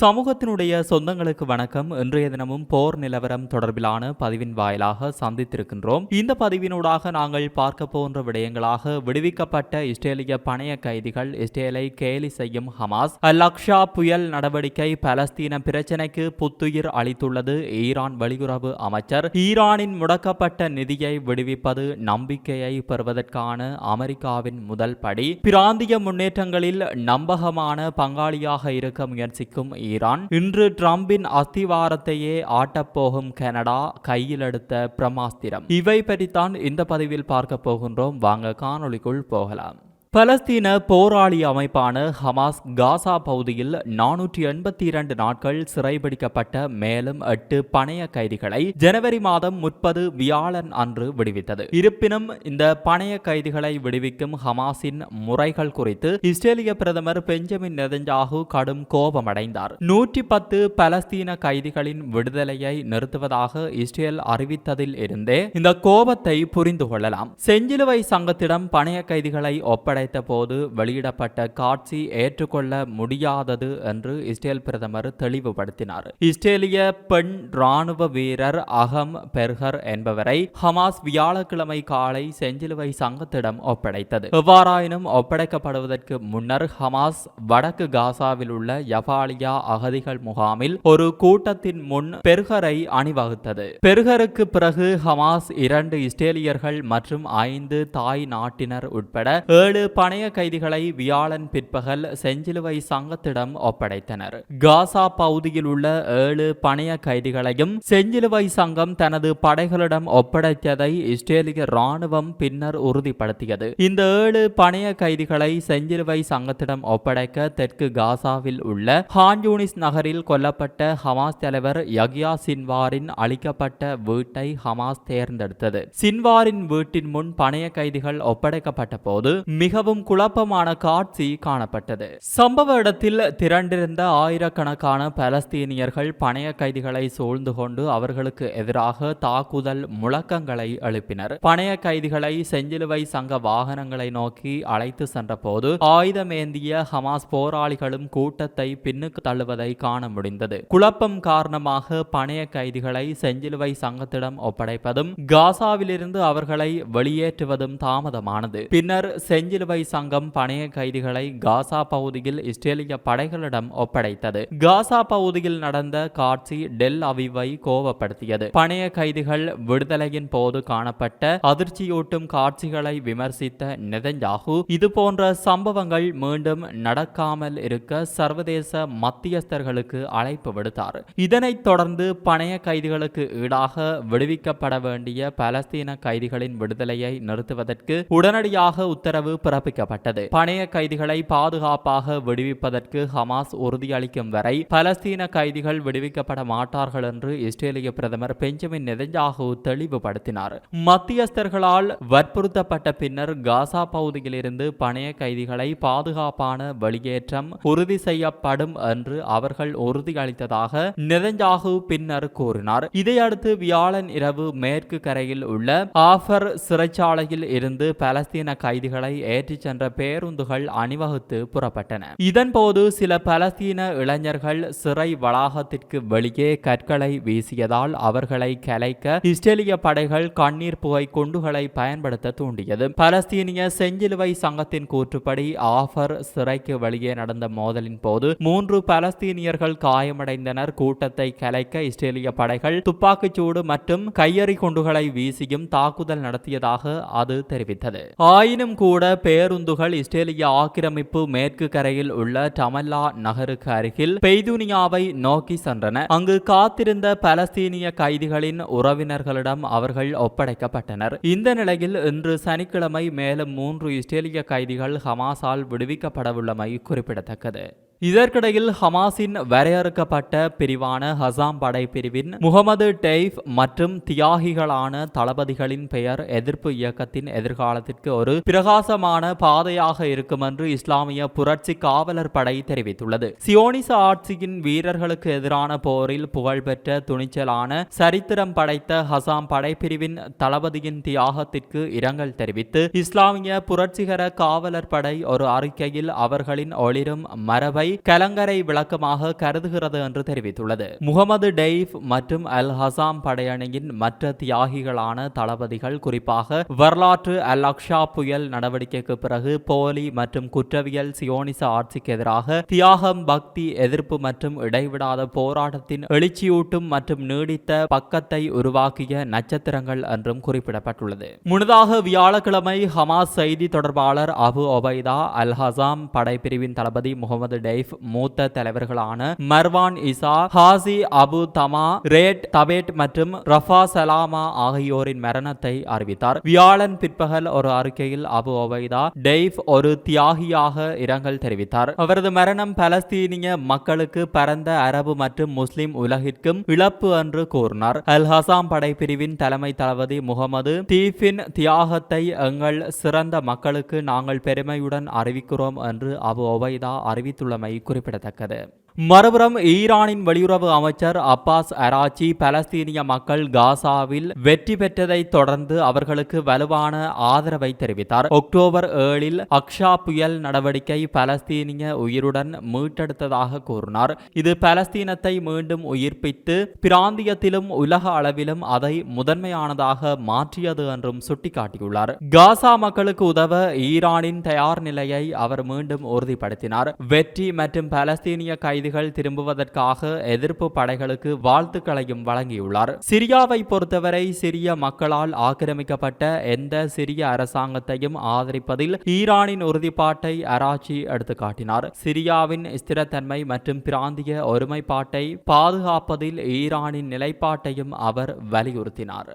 சமூகத்தினுடைய சொந்தங்களுக்கு வணக்கம். இன்றைய தினமும் போர் நிலவரம் தொடர்பிலான பதிவின் வாயிலாக சந்தித்திருக்கின்றோம். இந்த பதிவினூடாக நாங்கள் பார்க்க போன்ற விடயங்களாக விடுவிக்கப்பட்ட இஸ்ரேலிய பணைய கைதிகள் இஸ்ரேலை கேலி செய்யும் ஹமாஸ். லக்ஷா புயல் நடவடிக்கை பலஸ்தீன பிரச்சினைக்கு புத்துயிர் அளித்துள்ளது ஈரான் வெளியுறவு அமைச்சர். ஈரானின் முடக்கப்பட்ட நிதியை விடுவிப்பது நம்பிக்கையை பெறுவதற்கான அமெரிக்காவின் முதல் படி. பிராந்திய முன்னேற்றங்களில் நம்பகமான பங்காளியாக இருக்க முயற்சிக்கும் ஈரான் இன்று டிரம்பின் அஸ்திவாரத்தையே ஆட்டப்போகும் கனடா கையில் எடுத்த பிரமாஸ்திரம். இவை பற்றித்தான் இந்த பதிவில் பார்க்க போகின்றோம். வாங்க காணொளிக்குள் போகலாம். பலஸ்தீன போராளி அமைப்பான ஹமாஸ் காசா பகுதியில் நானூற்றி எண்பத்தி இரண்டு நாட்கள் சிறைபிடிக்கப்பட்ட மேலும் எட்டு பணைய கைதிகளை ஜனவரி மாதம் முப்பது வியாழன் அன்று விடுவித்தது. இருப்பினும் இந்த பணைய கைதிகளை விடுவிக்கும் ஹமாஸின் முறைகள் குறித்து இஸ்ரேலிய பிரதமர் பெஞ்சமின் நெதஞ்சாகு கடும் கோபமடைந்தார். நூற்றி பத்து பலஸ்தீன கைதிகளின் விடுதலையை நிறுத்துவதாக இஸ்ரேல் அறிவித்ததில் இருந்தே இந்த கோபத்தை புரிந்து கொள்ளலாம். செஞ்சிலுவை சங்கத்திடம் பணைய கைதிகளை ஒப்படை ஒப்படைத்த போது வெளியிடப்பட்ட காட்சி ஏற்றுக்கொள்ள முடியாதது என்று இஸ்ரேல் பிரதமர் தெளிவுபடுத்தினார். இஸ்ரேலிய பெண் ராணுவ வீரர் அகம் பெர்கர் என்பவரை ஹமாஸ் வியாழக்கிழமை காலை செஞ்சிலுவை சங்கத்திடம் ஒப்படைத்தது. எவ்வாறாயினும் ஒப்படைக்கப்படுவதற்கு முன்னர் ஹமாஸ் வடக்கு காசாவில் உள்ள யபாலியா அகதிகள் முகாமில் ஒரு கூட்டத்தின் முன் பெர்கரை அணிவகுத்தது. பெர்கருக்கு பிறகு ஹமாஸ் இரண்டு இஸ்ரேலியர்கள் மற்றும் ஐந்து தாய் நாட்டினர் உட்பட ஏழு பணைய கைதிகளை வியாழன் பிற்பகல் செஞ்சிலுவை சங்கத்திடம் ஒப்படைத்தனர். காசா பகுதியில் உள்ள ஏழு பணைய கைதிகளையும் செஞ்சிலுவை சங்கம் தனது படைகளிடம் ஒப்படைத்ததை இஸ்ரேலிய ராணுவம் பின்னர் உறுதிப்படுத்தியது. இந்த ஏழு பணைய கைதிகளை செஞ்சிலுவை சங்கத்திடம் ஒப்படைக்க தெற்கு காசாவில் உள்ள ஹான்யூனிஸ் நகரில் கொல்லப்பட்ட ஹமாஸ் தலைவர் யகியா சின்வாரின் அளிக்கப்பட்ட வீட்டை ஹமாஸ் தேர்ந்தெடுத்தது. சின்வாரின் வீட்டின் முன் பணைய கைதிகள் ஒப்படைக்கப்பட்ட போது மிக மிகவும் குழப்பமான காட்சி காணப்பட்டது. சம்பவ இடத்தில் திரண்டிருந்த ஆயிரக்கணக்கான பலஸ்தீனியர்கள் பணைய கைதிகளை சூழ்ந்து கொண்டு அவர்களுக்கு எதிராக தாக்குதல் முழக்கங்களை எழுப்பினர். பணைய கைதிகளை செஞ்சிலுவை சங்க வாகனங்களை நோக்கி அழைத்து சென்றபோது ஆயுதமேந்திய ஹமாஸ் போராளிகளும் கூட்டத்தை பின்னுக்கு தள்ளுவதை காண முடிந்தது. குழப்பம் காரணமாக பணைய கைதிகளை செஞ்சிலுவை சங்கத்திடம் ஒப்படைப்பதும் காசாவிலிருந்து அவர்களை வெளியேற்றுவதும் தாமதமானது. பின்னர் செஞ்சிலுவை சங்கம் பணைய கைதிகளை காசா பகுதியில் இஸ்ரேலிய படைகளிடம் ஒப்படைத்தது. காசா பகுதியில் நடந்த காட்சி டெல் அவிவை கோபப்படுத்தியது. பணைய கைதிகள் விடுதலையின் போது காணப்பட்ட அதிர்ச்சியூட்டும் காட்சிகளை விமர்சித்த நெதஞ்சாகு இதுபோன்ற சம்பவங்கள் மீண்டும் நடக்காமல் இருக்க சர்வதேச மத்தியஸ்தர்களுக்கு அழைப்பு விடுத்தார். இதனைத் தொடர்ந்து பணைய கைதிகளுக்கு ஈடாக விடுவிக்கப்பட வேண்டிய பலஸ்தீன கைதிகளின் விடுதலையை நிறுத்துவதற்கு உடனடியாக உத்தரவு பிறப்பிக்கப்பட்டது பணைய கைதிகளை பாதுகாப்பாக விடுவிப்பதற்கு ஹமாஸ் உறுதியளிக்கும் வரை பலஸ்தீன கைதிகள் விடுவிக்கப்பட மாட்டார்கள் என்று இஸ்ரேலிய பிரதமர் பெஞ்சமின் நெதஞ்சாகு தெளிவுபடுத்தினார். மத்தியஸ்தர்களால் வற்புறுத்தப்பட்ட பின்னர் காசா பகுதியிலிருந்து பணைய கைதிகளை பாதுகாப்பான வெளியேற்றம் உறுதி செய்யப்படும் என்று அவர்கள் உறுதியளித்ததாக நெதஞ்சாகு பின்னர் கூறினார். இதையடுத்து வியாழன் இரவு மேற்கு கரையில் உள்ள ஆஃபர் சிறைச்சாலையில் இருந்து பலஸ்தீன கைதிகளை ஏற்றிச் சென்ற பேருந்துகள் அணிவகுத்து புறப்பட்டன. இதன்போது சில பலஸ்தீன இளைஞர்கள் சிறை வளாகத்திற்கு வெளியே கற்களை வீசியதால் அவர்களை கலைக்க இஸ்ரேலிய படைகள் கண்ணீர் புகை குண்டுகளை பயன்படுத்த தூண்டியது. பலஸ்தீனிய செஞ்சிலுவை சங்கத்தின் கூற்றுப்படி ஆஃபர் சிறைக்கு வெளியே நடந்த மோதலின் போது மூன்று பலஸ்தீனியர்கள் காயமடைந்தனர். கூட்டத்தை கலைக்க இஸ்ரேலிய படைகள் துப்பாக்கிச்சூடு மற்றும் கையெறி குண்டுகளை வீசியும் தாக்குதல் நடத்தியதாக அது தெரிவித்தது. ஆயினும் கூட பேருந்துகள் இஸ்ரேலிய ஆக்கிரமிப்பு மேற்கு கரையில் உள்ள டமல்லா நகருக்கு அருகில் பெய்துனியாவை நோக்கி சென்றன. அங்கு காத்திருந்த பலஸ்தீனிய கைதிகளின் உறவினர்களிடம் அவர்கள் ஒப்படைக்கப்பட்டனர். இந்த நிலையில் இன்று சனிக்கிழமை மேலும் மூன்று இஸ்ரேலிய கைதிகள் ஹமாஸால் விடுவிக்கப்படவுள்ளமை குறிப்பிடத்தக்கது. இதற்கிடையில் ஹமாஸின் வரையறுக்கப்பட்ட பிரிவான ஹசாம் படை பிரிவின் முகமது டெய்ஃப் மற்றும் தியாகிகளான தளபதிகளின் பெயர் எதிர்ப்பு இயக்கத்தின் எதிர்காலத்திற்கு ஒரு பிரகாசமான பாதையாக இருக்கும் என்று இஸ்லாமிய புரட்சி காவலர் படை தெரிவித்துள்ளது. சியோனிச ஆட்சியின் வீரர்களுக்கு எதிரான போரில் புகழ்பெற்ற துணிச்சலான சரித்திரம் படைத்த ஹசாம் படைப்பிரிவின் தளபதியின் தியாகத்திற்கு இரங்கல் தெரிவித்து இஸ்லாமிய புரட்சிகர காவலர் படை ஒரு அறிக்கையில் அவர்களின் ஒளிரும் மரபை கலங்கரை விளக்கமாக கருதுகிறது என்று தெரிவித்துள்ளது. முகமது டெய்ஃப் மற்றும் அல் ஹசாம் படையணியின் மற்ற தியாகிகளான தளபதிகள் குறிப்பாக வரலாற்று அல் அக்ஷா புயல் நடவடிக்கைக்கு பிறகு போலி மற்றும் குற்றவியல் சியோனிச ஆட்சிக்கு எதிராக தியாகம் பக்தி எதிர்ப்பு மற்றும் இடைவிடாத போராட்டத்தின் எழுச்சியூட்டும் மற்றும் நீடித்த பக்கத்தை உருவாக்கிய நட்சத்திரங்கள் என்றும் குறிப்பிடப்பட்டுள்ளது. முன்னதாக வியாழக்கிழமை ஹமாஸ் செய்தி தொடர்பாளர் அபு ஒபைதா அல் ஹசாம் படைப்பிரிவின் தளபதி முகமது டெய் டெய்ஃப் மூத்த தலைவர்களான மர்வான் இசா ஹாசி அபு தமா ரேட் தபேட் மற்றும் ரஃபா சலாமா ஆகியோரின் மரணத்தை அறிவித்தார். வியாழன் பிற்பகல் ஒரு அறிக்கையில் அபு ஒபைதா டெய்ஃப் ஒரு தியாகியாக இரங்கல் தெரிவித்தார். அவரது மரணம் பலஸ்தீனிய மக்களுக்கு பரந்த அரபு மற்றும் முஸ்லிம் உலகிற்கும் இழப்பு என்று கூறினார். அல் ஹசாம் படைப்பிரிவின் தலைமை தளபதி முகமது தீஃபின் தியாகத்தை எங்கள் சிறந்த மக்களுக்கு நாங்கள் பெருமையுடன் அறிவிக்கிறோம் என்று அபு ஒபைதா அறிவித்துள்ளமை குறிப்பிடத்தக்கது. மறுபுறம் ஈரானின் வெளியுறவு அமைச்சர் அப்பாஸ் அராச்சி பலஸ்தீனிய மக்கள் காசாவில் வெற்றி பெற்றதை தொடர்ந்து அவர்களுக்கு வலுவான ஆதரவை தெரிவித்தார். அக்டோபர் ஏழில் அக்ஷா புயல் நடவடிக்கை பலஸ்தீனிய உயிருடன் மீட்டெடுத்ததாக கூறினார். இது பலஸ்தீனத்தை மீண்டும் உயிர்ப்பித்து பிராந்தியத்திலும் உலக அளவிலும் அதை முதன்மையானதாக மாற்றியது என்றும் சுட்டிக்காட்டியுள்ளார். காசா மக்களுக்கு உதவ ஈரானின் தயார் நிலையை அவர் மீண்டும் உறுதிப்படுத்தினார். வெற்றி மற்றும் பலஸ்தீனிய கை கைதிகள் திரும்புவதற்காக எதிர்ப்பு படைகளுக்கு வாழ்த்துக்களையும் வழங்கியுள்ளார். சிரியாவை பொறுத்தவரை சிரிய மக்களால் ஆக்கிரமிக்கப்பட்ட எந்த சிரிய அரசாங்கத்தையும் ஆதரிப்பதில் ஈரானின் உறுதிப்பாட்டை அராச்சி எடுத்துக்காட்டினார். சிரியாவின் ஸ்திரத்தன்மை மற்றும் பிராந்திய ஒருமைப்பாட்டை பாதுகாப்பதில் ஈரானின் நிலைப்பாட்டையும் அவர் வலியுறுத்தினார்.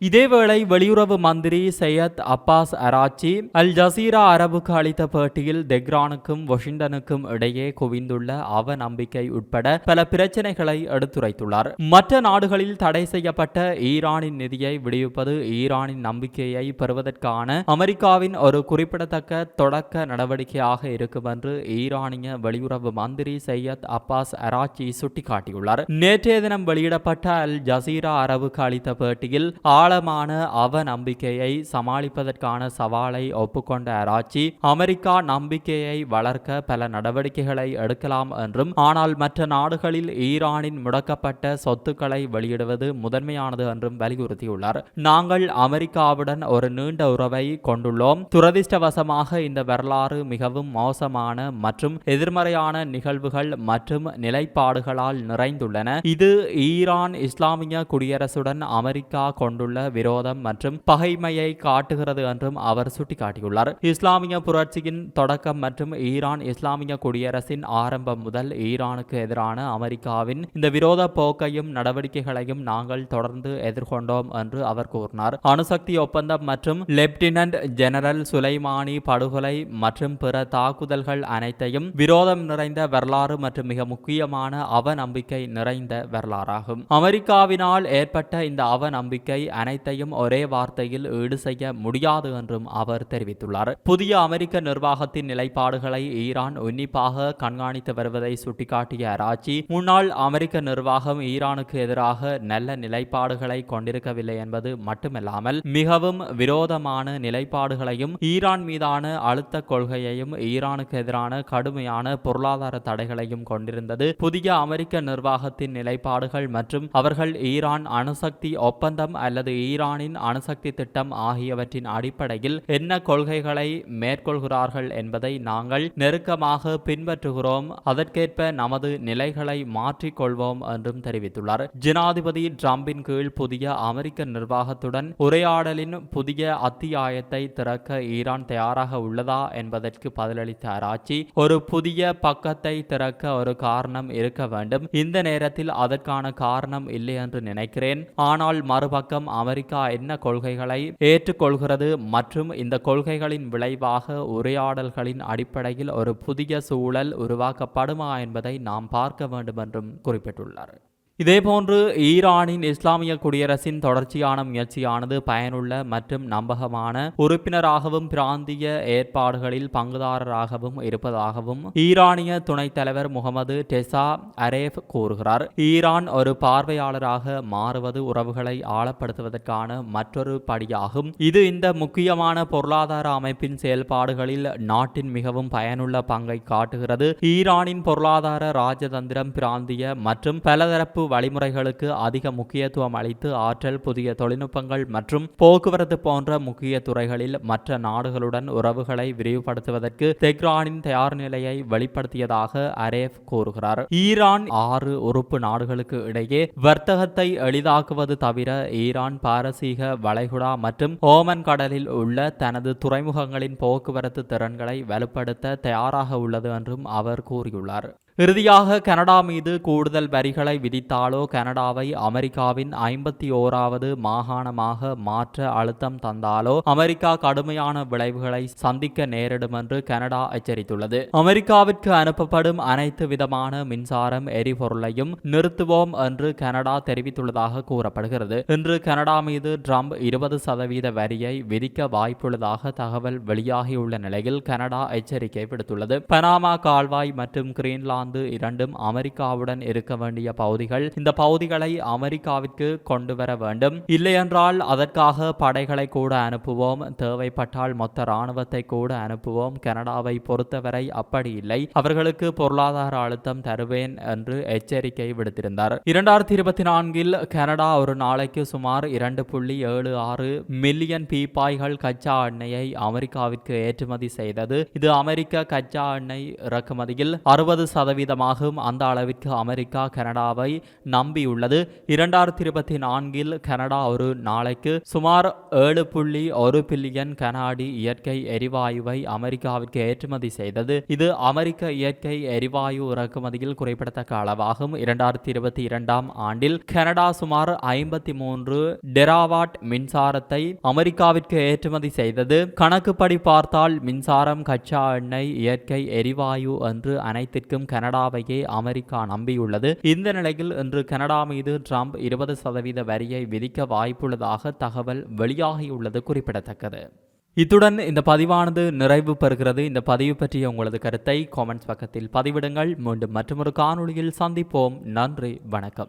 இதேவேளை வெளியுறவு மந்திரி Seyed Abbas Araghchi Al Jazeera அரபுக்கு அளித்த பேட்டியில் தெக்ரானுக்கும் வாஷிங்டனுக்கும் இடையே குவிந்துள்ள அவ நம்பிக்கை உட்பட பல பிரச்சனைகளை எடுத்துரைத்துள்ளார். மற்ற நாடுகளில் தடை செய்யப்பட்ட ஈரானின் நிதியை விடுவிப்பது ஈரானின் நம்பிக்கையை பெறுவதற்கான அமெரிக்காவின் ஒரு குறிப்பிடத்தக்க தொடக்க நடவடிக்கையாக இருக்கும் என்று ஈரானிய வெளியுறவு மந்திரி சையத் அப்பாஸ் அராச்சி சுட்டிக்காட்டியுள்ளார். நேற்றைய தினம் வெளியிடப்பட்ட அல் ஜசீரா அரபுக்கு அளித்த பேட்டியில் ஆழமான அவ நம்பிக்கையை சமாளிப்பதற்கான சவாலை ஒப்புக்கொண்ட அராச்சி அமெரிக்கா நம்பிக்கையை வளர்க்க பல நடவடிக்கைகளை எடுக்கலாம் என்றும் ஆனால் மற்ற நாடுகளில் ஈரானின் முடக்கப்பட்ட சொத்துக்களை வெளியிடுவது முதன்மையானது என்றும் வலியுறுத்தியுள்ளார். நாங்கள் அமெரிக்காவுடன் ஒரு நீண்ட உறவை கொண்டுள்ளோம். துரதிர்ஷ்டவசமாக இந்த வரலாறு மிகவும் மோசமான மற்றும் எதிர்மறையான நிகழ்வுகள் மற்றும் நிலைப்பாடுகளால் நிறைந்துள்ளன. இது ஈரான் இஸ்லாமிய குடியரசுடன் அமெரிக்கா கொண்டுள்ள உள்ள விரோதம் மற்றும் பகைமையை காட்டுகிறது என்றும் அவர் சுட்டிக்காட்டியுள்ளார். இஸ்லாமிய புரட்சியின் தொடக்கம் மற்றும் ஈரான் இஸ்லாமிய குடியரசின் ஆரம்பம் முதல் ஈரானுக்கு எதிரான அமெரிக்காவின் இந்த விரோத போக்கையும் நடவடிக்கைகளையும் நாங்கள் தொடர்ந்து எதிர்கொண்டோம் என்று அவர் கூறினார். அணுசக்தி ஒப்பந்தம் மற்றும் லெப்டினன்ட் ஜெனரல் சுலைமானி படுகொலை மற்றும் பிற தாக்குதல்கள் அனைத்தையும் விரோதம் நிறைந்த வரலாறு மற்றும் மிக முக்கியமான அவநம்பிக்கை நிறைந்த வரலாறாகும். அமெரிக்காவினால் ஏற்பட்ட இந்த அவநம்பிக்கை அனைத்தையும் ஒரே வார்த்தையில் ஈடு செய்ய முடியாது என்றும் அவர் தெரிவித்துள்ளார். புதிய அமெரிக்க நிர்வாகத்தின் நிலைப்பாடுகளை ஈரான் உன்னிப்பாக கண்காணித்து வருவதை சுட்டிக்காட்டிய அராச்சி முன்னாள் அமெரிக்க நிர்வாகம் ஈரானுக்கு எதிராக நல்ல நிலைப்பாடுகளை கொண்டிருக்கவில்லை என்பது மட்டுமல்லாமல் மிகவும் விரோதமான நிலைப்பாடுகளையும் ஈரான் மீதான அழுத்த கொள்கையையும் ஈரானுக்கு எதிரான கடுமையான பொருளாதார தடைகளையும் கொண்டிருந்தது. புதிய அமெரிக்க நிர்வாகத்தின் நிலைப்பாடுகள் மற்றும் அவர்கள் ஈரான் அணுசக்தி ஒப்பந்தம் அல்லது ஈரானின் அணுசக்தி திட்டம் ஆகியவற்றின் அடிப்படையில் என்ன கொள்கைகளை மேற்கொள்கிறார்கள் என்பதை நாங்கள் நெருக்கமாக பின்பற்றுகிறோம். அதற்கேற்ப நமது நிலைகளை மாற்றிக்கொள்வோம் என்றும் தெரிவித்துள்ளார். ஜனாதிபதி டிரம்பின் கீழ் புதிய அமெரிக்க நிர்வாகத்துடன் உரையாடலின் புதிய அத்தியாயத்தை திறக்க ஈரான் தயாராக உள்ளதா என்பதற்கு பதிலளித்த அராச்சி ஒரு புதிய பக்கத்தை திறக்க ஒரு காரணம் இருக்க வேண்டும். இந்த நேரத்தில் அதற்கான காரணம் இல்லை என்று நினைக்கிறேன். ஆனால் மறுபக்கம் அமெரிக்கா என்ன கொள்கைகளை ஏற்றுக்கொள்கிறது மற்றும் இந்த கொள்கைகளின் விளைவாக உரையாடல்களின் அடிப்படையில் ஒரு புதிய சூழல் உருவாக்கப்படுமா என்பதை நாம் பார்க்க வேண்டும் என்றும் குறிப்பிட்டுள்ளார். இதேபோன்று ஈரானின் இஸ்லாமிய குடியரசின் தொடர்ச்சியான முயற்சியானது பயனுள்ள மற்றும் நம்பகமான உறுப்பினராகவும் பிராந்திய ஏற்பாடுகளில் பங்குதாரராகவும் இருப்பதாகவும் ஈரானிய துணைத் தலைவர் முகமது டெசா அரேஃப் கூறுகிறார். ஈரான் ஒரு பார்வையாளராக மாறுவது உறவுகளை ஆழப்படுத்துவதற்கான மற்றொரு படியாகும். இது இந்த முக்கியமான பொருளாதார அமைப்பின் செயல்பாடுகளில் நாட்டின் மிகவும் பயனுள்ள பங்கை காட்டுகிறது. ஈரானின் பொருளாதார ராஜதந்திரம் பிராந்திய மற்றும் பலதரப்பு வழிமுறைகளுக்கு அதிக முக்கியத்துவம் அளித்து ஆற்றல் புதிய தொழில்நுட்பங்கள் மற்றும் போக்குவரத்து போன்ற முக்கிய துறைகளில் மற்ற நாடுகளுடன் உறவுகளை விரிவுபடுத்துவதற்கு தெஹ்ரானின் தயார் நிலையை வெளிப்படுத்தியதாக அரேஃப் கூறுகிறார். ஈரான் ஆறு உறுப்பு நாடுகளுக்கு இடையே வர்த்தகத்தை எளிதாக்குவது தவிர ஈரான் பாரசீக வளைகுடா மற்றும் ஓமன் கடலில் உள்ள தனது துறைமுகங்களின் போக்குவரத்து திறன்களை வலுப்படுத்த தயாராக உள்ளது என்றும் அவர் கூறியுள்ளார். இறுதியாக கனடா மீது கூடுதல் வரிகளை விதித்தாலோ கனடாவை அமெரிக்காவின் ஐம்பத்தி ஓராவது மாகாணமாக மாற்ற அழுத்தம் தந்தாலோ அமெரிக்கா கடுமையான விளைவுகளை சந்திக்க நேரிடும் என்று கனடா எச்சரித்துள்ளது. அமெரிக்காவிற்கு அனுப்பப்படும் அனைத்து விதமான மின்சாரம் எரிபொருளையும் நிறுத்துவோம் என்று கனடா தெரிவித்துள்ளதாக கூறப்படுகிறது. இன்று கனடா மீது ட்ரம்ப் இருபது சதவீத வரியை விதிக்க வாய்ப்புள்ளதாக தகவல் வெளியாகியுள்ள நிலையில் கனடா எச்சரிக்கை விடுத்துள்ளது. பனாமா கால்வாய் மற்றும் கிரீன்லாந்து இங்கிலாந்து இரண்டும் அமெரிக்காவுடன் இருக்க வேண்டிய பகுதிகள். இந்த பகுதிகளை அமெரிக்காவிற்கு கொண்டு வர வேண்டும். இல்லையென்றால் அதற்காக படைகளை கூட அனுப்புவோம். தேவைப்பட்டால் மொத்த இராணுவத்தை கூட அனுப்புவோம். கனடாவை பொறுத்தவரை அப்படி இல்லை. அவர்களுக்கு பொருளாதார அழுத்தம் தருவேன் என்று எச்சரிக்கை விடுத்திருந்தார். இரண்டாயிரத்தி இருபத்தி நான்கில் கனடா ஒரு நாளைக்கு சுமார் இரண்டு புள்ளி ஏழு ஆறு மில்லியன் பீப்பாய்கள் கச்சா எண்ணெயை அமெரிக்காவிற்கு ஏற்றுமதி செய்தது. இது அமெரிக்க கச்சா எண்ணெய் இறக்குமதியில் அறுபது சதவீதமாகும் அந்த அளவிற்கு அமெரிக்கா கனடாவை நம்பியுள்ளது. இரண்டாயிரத்தி இருபத்தி நான்கில் கனடா ஒரு நாளைக்கு சுமார் ஏழு புள்ளி ஒரு பில்லியன் கனாடி இயற்கை எரிவாயுவை அமெரிக்காவிற்கு ஏற்றுமதி செய்தது. இது அமெரிக்க இயற்கை எரிவாயு இறக்குமதியில் குறிப்பிடத்தக்க அளவாகும். இரண்டாயிரத்தி இருபத்தி இரண்டாம் ஆண்டில் கனடா சுமார் ஐம்பத்தி மூன்று டெராவாட் மின்சாரத்தை அமெரிக்காவிற்கு ஏற்றுமதி செய்தது. கணக்குப்படி பார்த்தால் மின்சாரம் கச்சா எண்ணெய் இயற்கை எரிவாயு என்று அனைத்திற்கும் கனடாவையே அமெரிக்கா நம்பியுள்ளது. இந்த நிலையில் இன்று கனடா மீது ட்ரம்ப் இருபது சதவீத வரியை விதிக்க வாய்ப்புள்ளதாக தகவல் வெளியாகியுள்ளது குறிப்பிடத்தக்கது. இத்துடன் இந்த பதிவானது நிறைவு பெறுகிறது. இந்த பதிவு பற்றிய உங்களது கருத்தை காமெண்ட்ஸ் பக்கத்தில் பதிவிடுங்கள். மீண்டும் மற்றொரு காணொளியில் சந்திப்போம். நன்றி வணக்கம்.